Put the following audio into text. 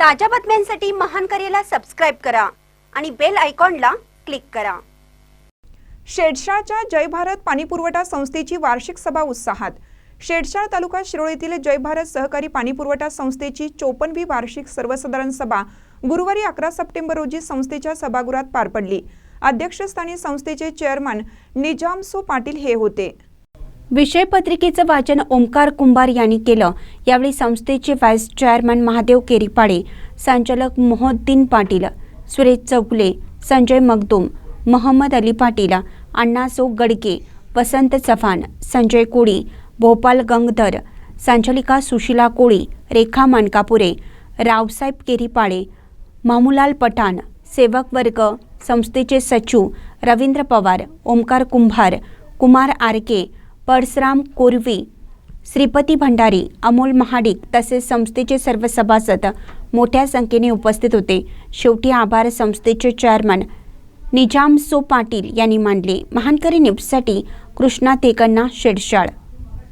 ताज्या बातम्यांसाठी महान करेला सबस्क्राईब करा आणि बेल आयकॉनला क्लिक करा. शेडशाळच्या जय भारत पाणीपुरवठा संस्थेची वार्षिक सभा उत्साहात. शेडशाळ तालुका शिरोळीतील जय भारत सहकारी पाणीपुरवठा संस्थेची चोपन्नवी वार्षिक सर्वसाधारण सभा गुरुवारी अकरा सप्टेंबर रोजी संस्थेच्या सभागृहात पार पडली. अध्यक्षस्थानी संस्थेचे चेअरमन निजामसो पाटील हे होते. विषय पत्रिकेचं वाचन ओमकार कुंभार यांनी केलं. यावेळी संस्थेचे व्हाईस चेअरमन महादेव केरीपाडे संचालक मोहद्दीन पाटील सुरेश चौगुले संजय मगदूम मोहम्मद अली पाटील अण्णासो गडके वसंत चव्हाण संजय कोळी भोपाल गंगधर संचालिका सुशिला कोळी रेखा मानकापुरे रावसाहेब केरीपाळे मामुलाल पठाण सेवक वर्ग संस्थेचे सचिव रवींद्र पवार ओमकार कुंभार कुमार आरके परसराम कोरवे श्रीपती भंडारी अमोल महाडिक तसेच संस्थेचे सर्व सभासद मोठ्या संख्येने उपस्थित होते. शेवटी आभार संस्थेचे चेअरमन निजाम सो पाटील यांनी मानले. महानकरी न्यूजसाठी कृष्णा तेकन्ना शेडशाळ.